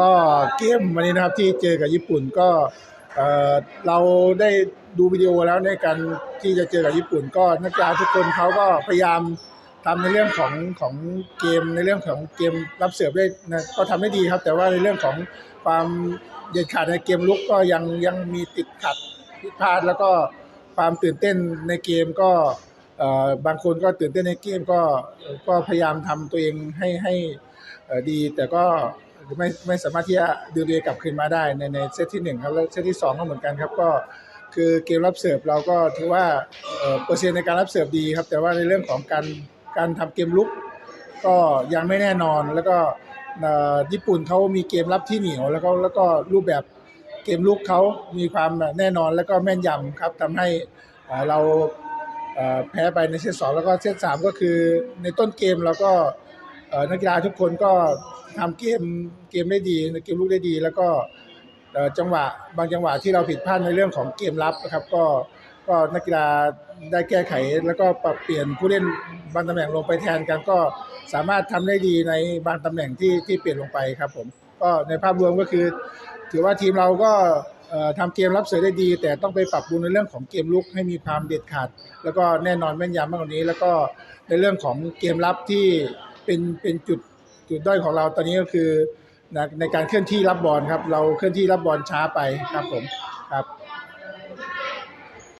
ก็เกมวันนี้นะครับที่เจอกับญี่ปุ่นก็เราได้ดูวิดีโอแล้วในการที่จะเจอกับญี่ปุ่น ก็นักกีฬาทุกคนเขาก็พยายามทำในเรื่องของของเกมในเรื่องของเกมรับเสิร์ฟได้นะก็ทำได้ดีครับ แต่ว่าในเรื่องของความเด็ดขาดในเกมลุกก็ยังยังมีติดขัดผิดพลาด แล้วก็ความตื่นเต้นในเกมก็บางคนก็ตื่นเต้นในเกมก็ก็พยายามทำตัวเองให้ให้ดีแต่ก็ ไม่ไม่สามารถที่จะดึงตัวเองกลับคืนมาได้ในในเซตที่หนึ่งครับแล้วเซตที่สองก็เหมือนกันครับก็คือเกมรับเสิร์ฟเราก็ถือว่าเออเปอร์เซ็นต์ในการรับเสิร์ฟดีครับ แต่ว่าในเรื่องของการการทำเกมลุก ก็ยังไม่แน่นอนแล้วก็ญี่ปุ่นเขามีเกมรับที่เหนียว แล้วก็แล้วก็รูปแบบเกมลุกเขามีความแน่นอนแล้วก็แม่นยำครับทำให้เราแพ้ไปในเซตสองแล้วก็เซตสามก็คือในต้นเกมเราก็ นักกีฬาทุกคนก็ทำเกมเกมได้ดีเกมลุกได้ดี แล้วก็จังหวะบางจังหวะที่เราผิดพลาดในเรื่องของเกมรับนะครับก็ก็นักกีฬาได้แก้ไขแล้วก็ปรับเปลี่ยนผู้เล่นบางตำแหน่งลงไปแทนกันก็สามารถทำได้ดีในบางตำแหน่งที่ที่เปลี่ยนลงไปครับผมก็ในภาพรวมก็คือ ถือว่าทีมเราก็เอ่อทำเกมรับเสิร์ฟได้ดี แต่ต้องไปปรับปรุงในเรื่องของเกมลุกให้มีความเด็ดขาด แล้วก็แน่นอนแม่นยำมากกว่านี้ แล้วก็ในเรื่องของเกมรับที่ เป็นเป็นจุดจุดด้อยของเราตอนนี้ก็คือในในการเคลื่อนที่รับบอลครับ เราเคลื่อนที่รับบอลช้าไปครับผมครับ